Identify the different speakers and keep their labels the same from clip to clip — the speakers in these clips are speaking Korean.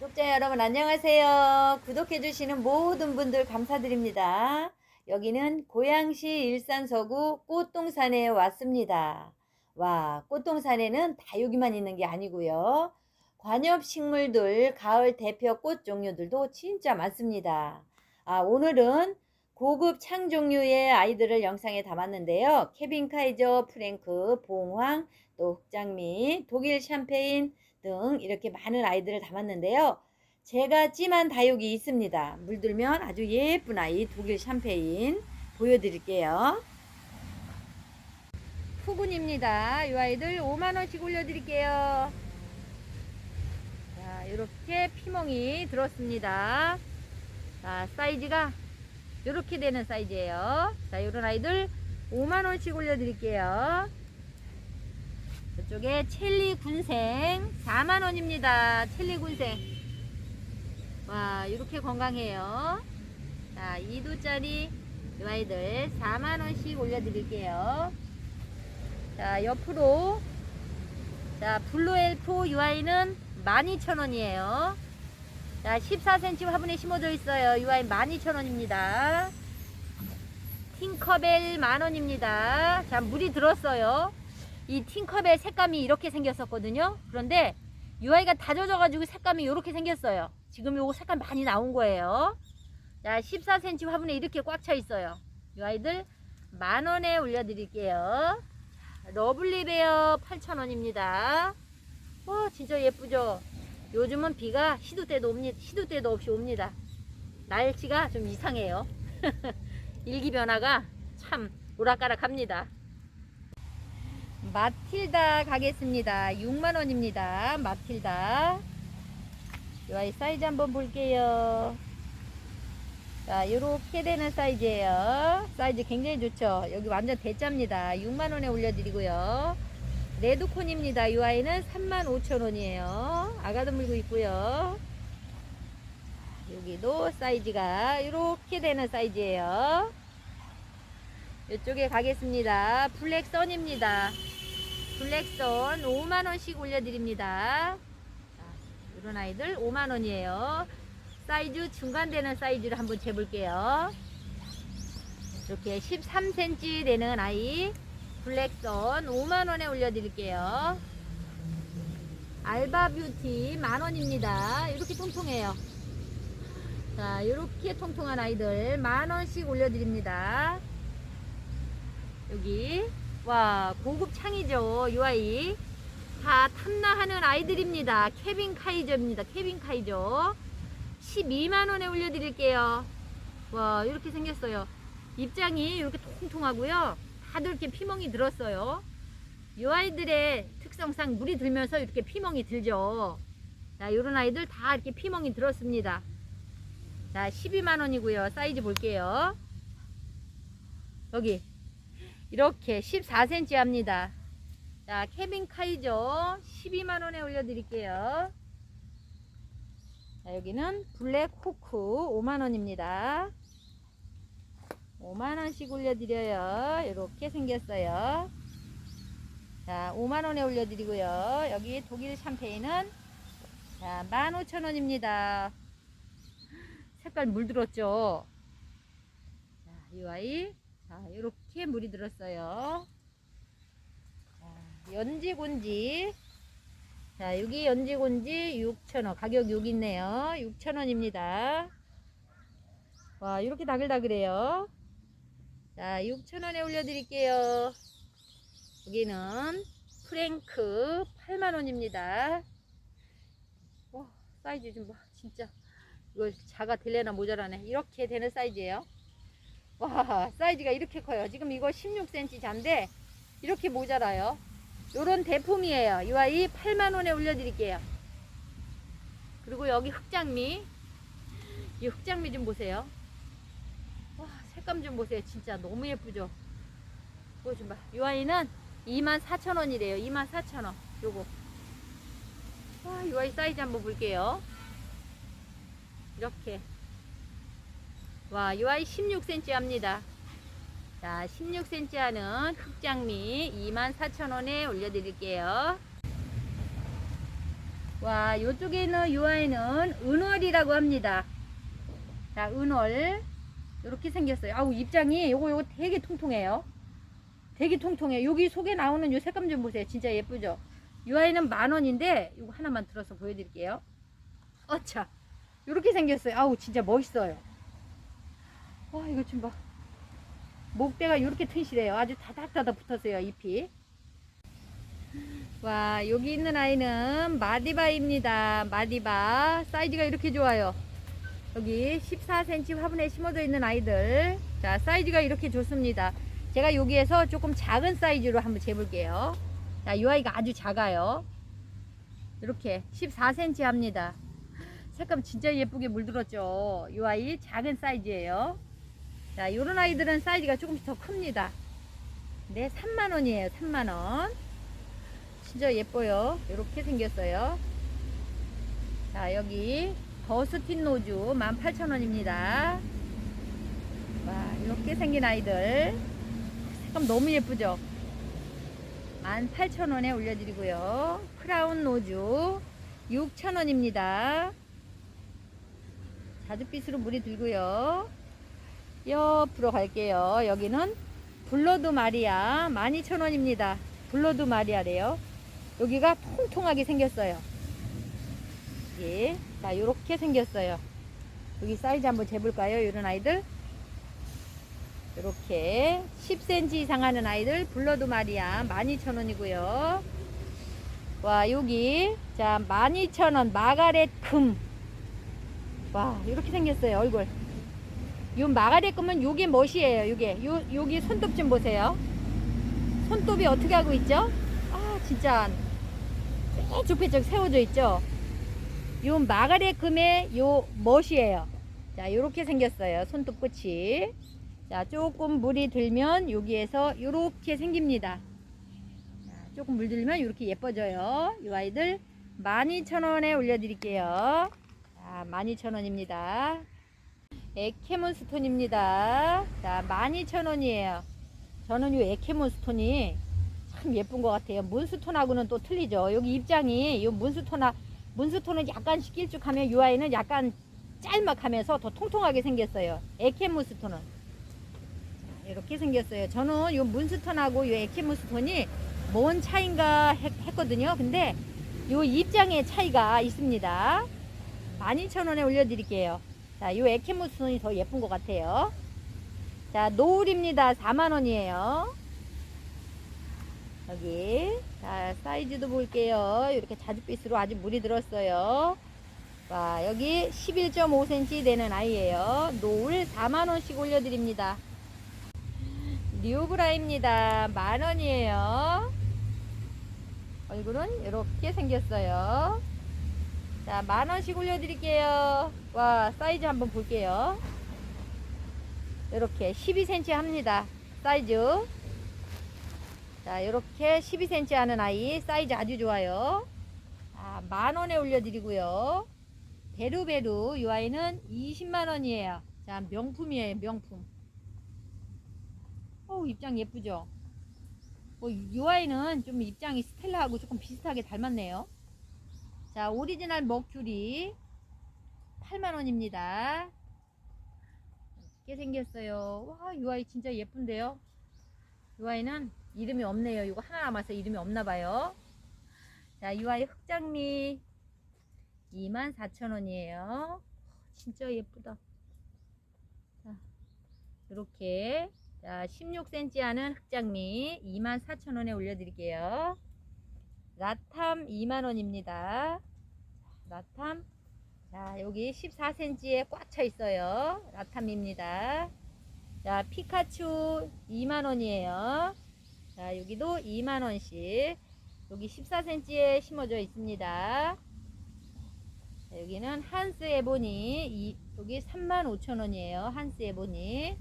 Speaker 1: 구독자 여러분 안녕하세요. 구독해주시는 모든 분들 감사드립니다. 여기는 고양시 일산 서구 꽃동산에 왔습니다. 와, 꽃동산에는 다육이만 있는 게 아니고요. 관엽 식물들, 가을 대표 꽃 종류들도 진짜 많습니다. 아, 오늘은 고급 창 종류의 아이들을 영상에 담았는데요. 케빈 카이저, 프랭크, 봉황, 또 흑장미, 독일 샴페인 등 이렇게 많은 아이들을 담았는데요. 제가 찜한 다육이 있습니다. 물들면 아주 예쁜 아이 독일 샴페인 보여드릴게요. 푸근입니다. 이 아이들 5만원씩 올려드릴게요. 자, 이렇게 피멍이 들었습니다. 자, 사이즈가 이렇게 되는 사이즈예요. 자, 이런 아이들 5만원씩 올려드릴게요. 저쪽에 첼리 군생 4만원입니다. 첼리 군생. 와, 이렇게 건강해요. 자, 2도짜리 이 아이들 4만원씩 올려드릴게요. 자, 옆으로. 자, 블루엘포 이 아이는 12,000원이에요. 자, 14cm 화분에 심어져 있어요. 이 아이 12,000원입니다. 팅커벨 만원입니다. 자, 물이 들었어요. 이 팅컵의 색감이 이렇게 생겼었거든요. 그런데 UI가 다 젖어가지고 색감이 이렇게 생겼어요. 지금 요거 색감 많이 나온 거예요. 자, 14cm 화분에 이렇게 꽉 차 있어요. UI들 만 원에 올려드릴게요. 러블리베어 8,000원입니다. 와, 진짜 예쁘죠? 요즘은 비가 시도 때도 옵니다. 시도 때도 없이 옵니다. 날씨가 좀 이상해요. 일기 변화가 참 오락가락합니다. 마틸다 가겠습니다. 6만원입니다. 마틸다. 이 아이 사이즈 한번 볼게요. 자, 요렇게 되는 사이즈예요. 사이즈 굉장히 좋죠. 여기 완전 대짜입니다. 6만원에 올려드리고요. 레드콘입니다. 이 아이는 35,000원이에요. 아가도 물고 있고요. 여기도 사이즈가 이렇게 되는 사이즈예요. 이쪽에 가겠습니다. 블랙 선입니다. 블랙선 5만원씩 올려드립니다. 자, 이런 아이들 5만원이에요. 사이즈 중간 되는 사이즈를 한번 재볼게요. 이렇게 13cm 되는 아이 블랙선 5만원에 올려드릴게요. 알바뷰티 만원입니다. 이렇게 통통해요. 자, 이렇게 통통한 아이들 만원씩 올려드립니다. 여기 와 고급 창이죠 이 아이. 다 탐나하는 아이들입니다. 케빈 카이저입니다. 케빈 카이저. 12만원에 올려드릴게요. 와 이렇게 생겼어요. 입장이 이렇게 통통하고요. 다들 이렇게 피멍이 들었어요. 이 아이들의 특성상 물이 들면서 이렇게 피멍이 들죠. 자 이런 아이들 다 이렇게 피멍이 들었습니다. 자 12만원이고요. 사이즈 볼게요. 여기 이렇게 14cm 합니다. 자, 케빈 카이저 12만원에 올려드릴게요. 자, 여기는 블랙 호크 5만원입니다. 5만원씩 올려드려요. 이렇게 생겼어요. 자, 5만원에 올려드리고요. 여기 독일 샴페인은 자, 15,000원입니다. 색깔 물들었죠? 자, 이 아이 자, 이렇게 물이 들었어요. 자, 연지곤지. 자, 여기 연지곤지 6,000원. 가격 여기 있네요. 6,000원입니다. 와, 이렇게 다글다글해요. 자, 6,000원에 올려드릴게요. 여기는 프랭크 8만원입니다. 와, 사이즈 좀 봐. 진짜. 이거 자가 될래나 모자라네. 이렇게 되는 사이즈예요. 와 사이즈가 이렇게 커요. 지금 이거 16cm 잔데 이렇게 모자라요. 요런 대품이에요. 이 아이 8만원에 올려드릴게요. 그리고 여기 흑장미. 이 흑장미 좀 보세요. 와 색감 좀 보세요. 진짜 너무 예쁘죠? 이거 좀 봐. 이 아이는 24,000원이래요. 24,000원. 요거. 와, 이 아이 사이즈 한번 볼게요. 이렇게 와, 이 아이 16cm 합니다. 자, 16cm 하는 흑장미 24,000원에 올려드릴게요. 와, 요쪽에 있는 요 아이는 은월이라고 합니다. 자, 은월. 이렇게 생겼어요. 아우, 입장이 요거 요거 되게 통통해요. 되게 통통해. 여기 속에 나오는 요 색감 좀 보세요. 진짜 예쁘죠? 요 아이는 만 원인데 이거 하나만 들어서 보여드릴게요. 어차. 요렇게 생겼어요. 아우, 진짜 멋있어요. 와, 이거 좀 봐. 목대가 요렇게 튼실해요. 아주 다닥다닥 붙었어요, 잎이. 와, 여기 있는 아이는 마디바입니다. 마디바. 사이즈가 이렇게 좋아요. 여기 14cm 화분에 심어져 있는 아이들. 자, 사이즈가 이렇게 좋습니다. 제가 여기에서 조금 작은 사이즈로 한번 재볼게요. 자, 이 아이가 아주 작아요. 이렇게 14cm 합니다. 색감 진짜 예쁘게 물들었죠. 이 아이 작은 사이즈예요. 자, 요런 아이들은 사이즈가 조금씩 더 큽니다. 네, 3만원이에요. 3만원. 진짜 예뻐요. 이렇게 생겼어요. 자, 여기 버스틴 노즈 18,000원입니다. 와, 이렇게 생긴 아이들. 색감 너무 예쁘죠? 18,000원에 올려드리고요. 크라운 노즈 6,000원입니다. 자주빛으로 물이 들고요. 옆으로 갈게요. 여기는 블러드 마리아 12,000원입니다. 블러드 마리아래요. 여기가 통통하게 생겼어요. 예. 자, 요렇게 생겼어요. 여기 사이즈 한번 재볼까요? 이런 아이들. 이렇게 10cm 이상 하는 아이들 블러드 마리아 12,000원이고요. 와, 여기 자, 12,000원 마가렛 금. 와, 이렇게 생겼어요. 얼굴. 요 마가렛 금은 요게 멋이에요. 요게. 요 여기 손톱 좀 보세요. 손톱이 어떻게 하고 있죠? 아, 진짜 뾰족뾰족 세워져 있죠? 요 마가렛 금의 요 멋이에요. 자, 요렇게 생겼어요. 손톱 끝이. 자, 조금 물이 들면 여기에서 요렇게 생깁니다. 자, 조금 물 들면 이렇게 예뻐져요. 이 아이들 12,000원에 올려드릴게요. 자, 12,000원입니다. 에케몬 스톤입니다. 자, 12,000원이에요. 저는 이 에케몬 스톤이 참 예쁜 것 같아요. 문스톤하고는 또 틀리죠. 여기 입장이 이 문스톤하 문스톤은 약간 길쭉하면 이 아이는 약간 짤막하면서 더 통통하게 생겼어요. 에케무스톤은 이렇게 생겼어요. 저는 이 문스톤하고 이 에케무스톤이 뭔 차인가 했, 했거든요. 근데 이 입장의 차이가 있습니다. 12,000원에 올려드릴게요. 자, 이 에케무스톤이 더 예쁜 것 같아요. 자, 노을입니다. 4만원이에요. 여기. 자, 사이즈도 볼게요. 이렇게 자주빛으로 아주 물이 들었어요. 와, 여기 11.5cm 되는 아이예요. 노을 4만원씩 올려드립니다. 뉴브라입니다. 만원이에요. 얼굴은 이렇게 생겼어요. 자, 만원씩 올려드릴게요. 와, 사이즈 한번 볼게요. 이렇게 12cm 합니다. 사이즈. 자, 이렇게 12cm 하는 아이 사이즈 아주 좋아요. 아, 만 원에 올려드리고요. 베루베루 이 아이는 20만 원이에요. 자, 명품이에요, 명품. 어우, 입장 예쁘죠? 뭐, 이 아이는 좀 입장이 스텔라하고 조금 비슷하게 닮았네요. 자, 오리지널 머큐리 8만 원입니다. 이렇게 생겼어요. 와, 이 아이 진짜 예쁜데요? 이 아이는 이름이 없네요. 이거 하나 남아서 이름이 없나 봐요. 자, 이 아이 흑장미 24,000원이에요. 진짜 예쁘다. 자, 이렇게 자, 16cm 하는 흑장미 24,000원에 올려드릴게요. 라탐 2만원입니다. 라탐. 자, 여기 14cm에 꽉 차 있어요. 라탐입니다. 자, 피카츄 2만원이에요. 자, 여기도 2만원씩. 여기 14cm에 심어져 있습니다. 자, 여기는 한스 에보니. 이, 여기 35,000원이에요. 한스 에보니.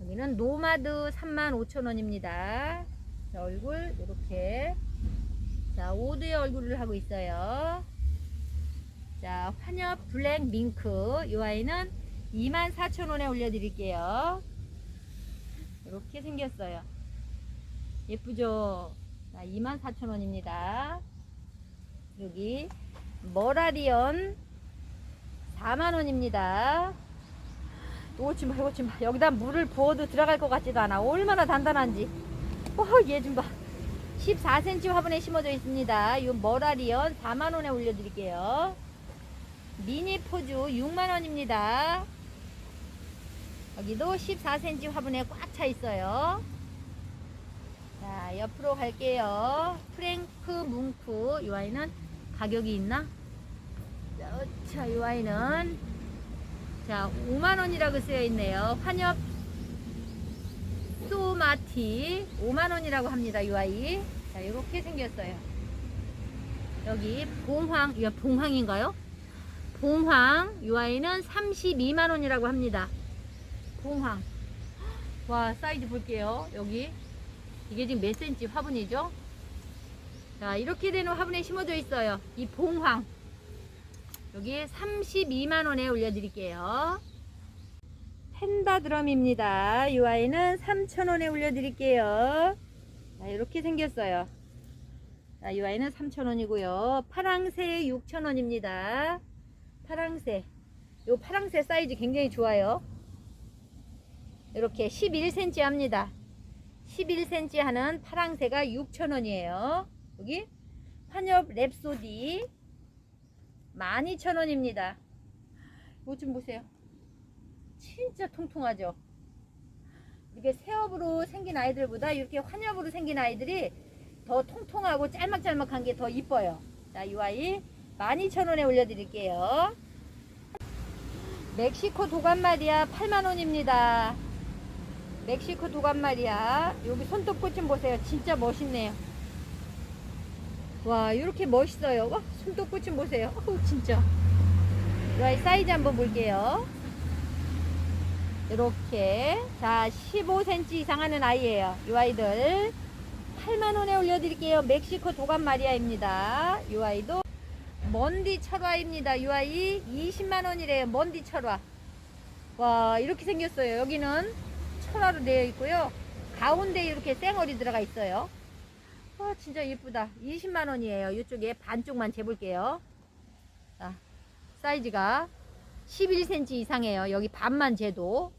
Speaker 1: 여기는 노마드 35,000원입니다. 자, 얼굴, 이렇게. 자, 오드의 얼굴을 하고 있어요. 자, 환엽 블랙 밍크. 이 아이는 24,000원에 올려드릴게요. 이렇게 생겼어요. 예쁘죠? 자, 24,000원입니다. 여기 머라리언 4만원입니다. 오지 마, 이거 좀 봐. 여기다 물을 부어도 들어갈 것 같지도 않아. 얼마나 단단한지. 어, 얘좀 봐. 14cm 화분에 심어져 있습니다. 이 머라리언 4만원에 올려드릴게요. 미니 포주 6만원입니다. 여기도 14cm 화분에 꽉 차 있어요. 자, 옆으로 갈게요. 프랭크 뭉크. 이 아이는 가격이 있나? 자, 자, 이 아이는 자, 5만원이라고 쓰여 있네요. 환엽 소마티 5만원이라고 합니다. 이 아이. 자, 이렇게 생겼어요. 여기 봉황, 이거 봉황인가요? 봉황, 이 아이는 32만원이라고 합니다. 봉황. 와, 사이즈 볼게요. 여기. 이게 지금 몇 센치 화분이죠? 자, 이렇게 되는 화분에 심어져 있어요. 이 봉황. 여기에 32만원에 올려드릴게요. 펜다 드럼입니다. 이 아이는 3,000원에 올려드릴게요. 자, 이렇게 생겼어요. 자, 이 아이는 3,000원이고요. 파랑새 6,000원입니다. 파랑새. 이 파랑새 사이즈 굉장히 좋아요. 이렇게 11cm 합니다. 11cm 하는 파랑새가 6,000원이에요. 여기 환엽 랩소디 12,000원입니다. 이거 좀 보세요. 진짜 통통하죠? 이게 새업으로 생긴 아이들보다 이렇게 환엽으로 생긴 아이들이 더 통통하고 짤막짤막한 게 더 이뻐요. 자, 이 아이 12,000원에 올려드릴게요. 멕시코 도감마리아 8만원입니다. 멕시코 도감마리아. 여기 손톱꽃 좀 보세요. 진짜 멋있네요. 와, 이렇게 멋있어요. 와, 손톱꽃 좀 보세요. 어우, 진짜. 이 아이 사이즈 한번 볼게요. 이렇게. 자, 15cm 이상 하는 아이예요. 이 아이들. 8만원에 올려드릴게요. 멕시코 도감마리아입니다. 이 아이도 먼디 철화입니다. 이 아이 20만원이래요. 먼디 철화. 와, 이렇게 생겼어요. 여기는 철화로 되어 있고요. 가운데 이렇게 쌩얼이 들어가 있어요. 와, 진짜 예쁘다. 20만원이에요. 이쪽에 반쪽만 재볼게요. 자, 사이즈가 11cm 이상이에요. 여기 반만 재도.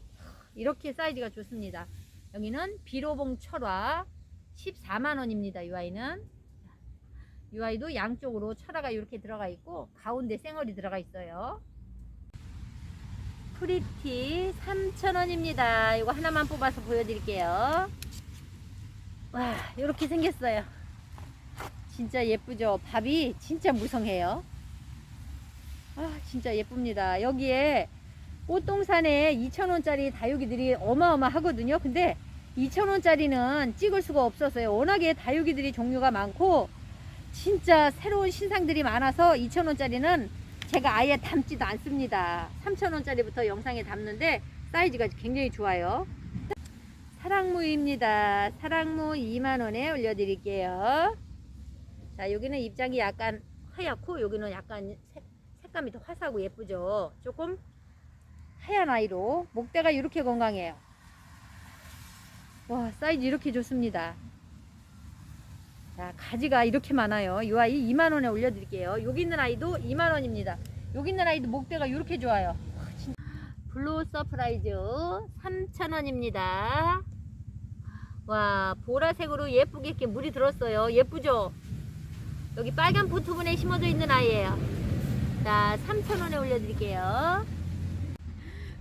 Speaker 1: 이렇게 사이즈가 좋습니다. 여기는 비로봉 철화 14만원입니다. 이 아이는. 이 아이도 양쪽으로 철화가 이렇게 들어가 있고, 가운데 쌩얼이 들어가 있어요. 프리티 3,000원입니다. 이거 하나만 뽑아서 보여드릴게요. 와, 이렇게 생겼어요. 진짜 예쁘죠? 밥이 진짜 무성해요. 아, 진짜 예쁩니다. 여기에 꽃동산에 2,000원짜리 다육이들이 어마어마하거든요. 근데 2,000원짜리는 찍을 수가 없었어요. 워낙에 다육이들이 종류가 많고, 진짜 새로운 신상들이 많아서 2,000원짜리는 제가 아예 담지도 않습니다. 3,000원짜리부터 영상에 담는데 사이즈가 굉장히 좋아요. 사랑무입니다. 사랑무 2만원에 올려드릴게요. 자, 여기는 입장이 약간 하얗고, 여기는 약간 색, 색감이 더 화사하고 예쁘죠? 조금 하얀 아이로. 목대가 이렇게 건강해요. 와, 사이즈 이렇게 좋습니다. 자, 가지가 이렇게 많아요. 이 아이 2만 원에 올려드릴게요. 여기 있는 아이도 2만 원입니다. 여기 있는 아이도 목대가 이렇게 좋아요. 와, 진짜. 블루 서프라이즈 3,000원입니다. 와, 보라색으로 예쁘게 이렇게 물이 들었어요. 예쁘죠? 여기 빨간 포트분에 심어져 있는 아이예요. 자, 3,000원에 올려드릴게요.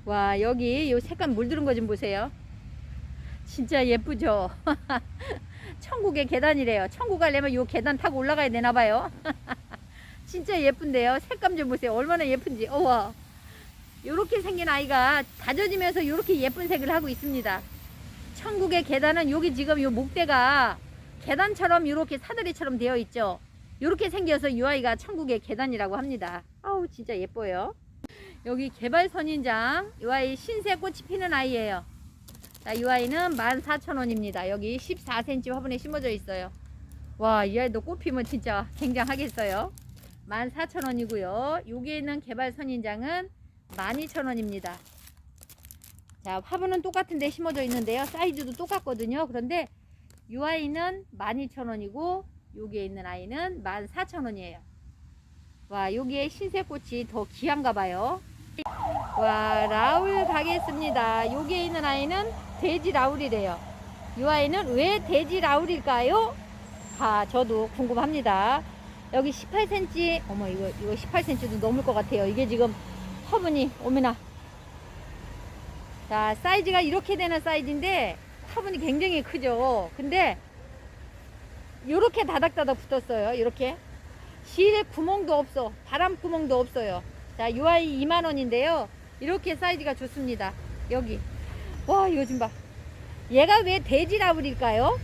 Speaker 1: 와, 여기 요 색감 물들은 거좀 보세요. 진짜 예쁘죠? 천국의 계단이래요. 천국 가려면 요 계단 타고 올라가야 되나 봐요. 진짜 예쁜데요. 색감 좀 보세요. 얼마나 예쁜지. 우와. 요렇게 생긴 아이가 다져지면서 요렇게 예쁜 색을 하고 있습니다. 천국의 계단은 여기 지금 요 목대가 계단처럼 요렇게 사다리처럼 되어 있죠. 요렇게 생겨서 이 아이가 천국의 계단이라고 합니다. 아우 진짜 예뻐요. 여기 개발 선인장 이 아이 신색 꽃이 피는 아이예요. 자, 이 아이는 14,000원입니다. 여기 14cm 화분에 심어져 있어요. 와, 이 아이도 꽃 피면 진짜 굉장하겠어요. 14,000원이고요. 여기에 있는 개발 선인장은 12,000원입니다. 자, 화분은 똑같은데 심어져 있는데요. 사이즈도 똑같거든요. 그런데 이 아이는 12,000원이고 여기에 있는 아이는 14,000원이에요. 와, 여기에 흰색 꽃이 더 귀한가 봐요. 와, 라울 가겠습니다. 여기에 있는 아이는 돼지 라울이래요. 이 아이는 왜 돼지 라울일까요? 아, 저도 궁금합니다. 여기 18cm, 어머, 이거, 이거 18cm도 넘을 것 같아요. 이게 지금 화분이, 오메나. 자, 사이즈가 이렇게 되는 사이즈인데, 화분이 굉장히 크죠. 근데, 요렇게 다닥다닥 붙었어요. 이렇게. 실 구멍도 없어. 바람 구멍도 없어요. 자, 요 아이 2만원인데요. 이렇게 사이즈가 좋습니다. 여기. 와, 이거 좀 봐. 얘가 왜 돼지라울일까요?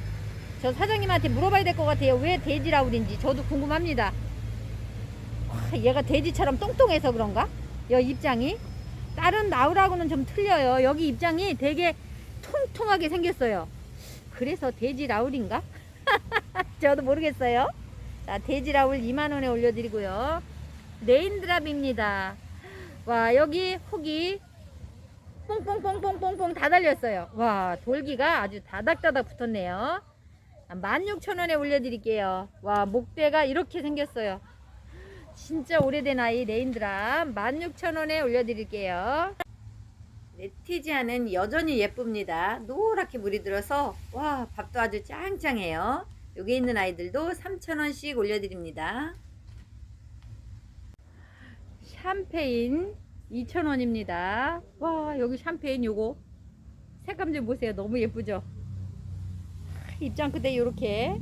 Speaker 1: 저 사장님한테 물어봐야 될 것 같아요. 왜 돼지라울인지 저도 궁금합니다. 와, 얘가 돼지처럼 똥똥해서 그런가? 여 입장이 다른 나울하고는 좀 틀려요. 여기 입장이 되게 통통하게 생겼어요. 그래서 돼지 라울인가? 저도 모르겠어요. 자, 돼지 라울 2만원에 올려드리고요. 네인드랍입니다. 와, 여기 혹이 뽕뽕뽕뽕뽕뽕 다 달렸어요. 와, 돌기가 아주 다닥다닥 붙었네요. 16,000원에 올려드릴게요. 와, 목대가 이렇게 생겼어요. 진짜 오래된 아이 레인드랍 16,000원에 올려드릴게요. 네티지아는 여전히 예쁩니다. 노랗게 물이 들어서 와 밥도 아주 짱짱해요. 여기 있는 아이들도 3,000원씩 올려드립니다. 샴페인 2,000원입니다. 와 여기 샴페인 요거 색감 좀 보세요. 너무 예쁘죠? 입장 끝에 이렇게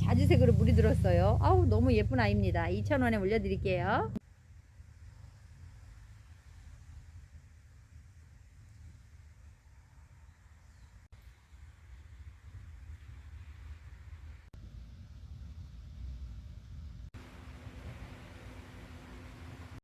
Speaker 1: 자주색으로 물이 들었어요. 아우 너무 예쁜 아이입니다. 2,000원에 올려드릴게요.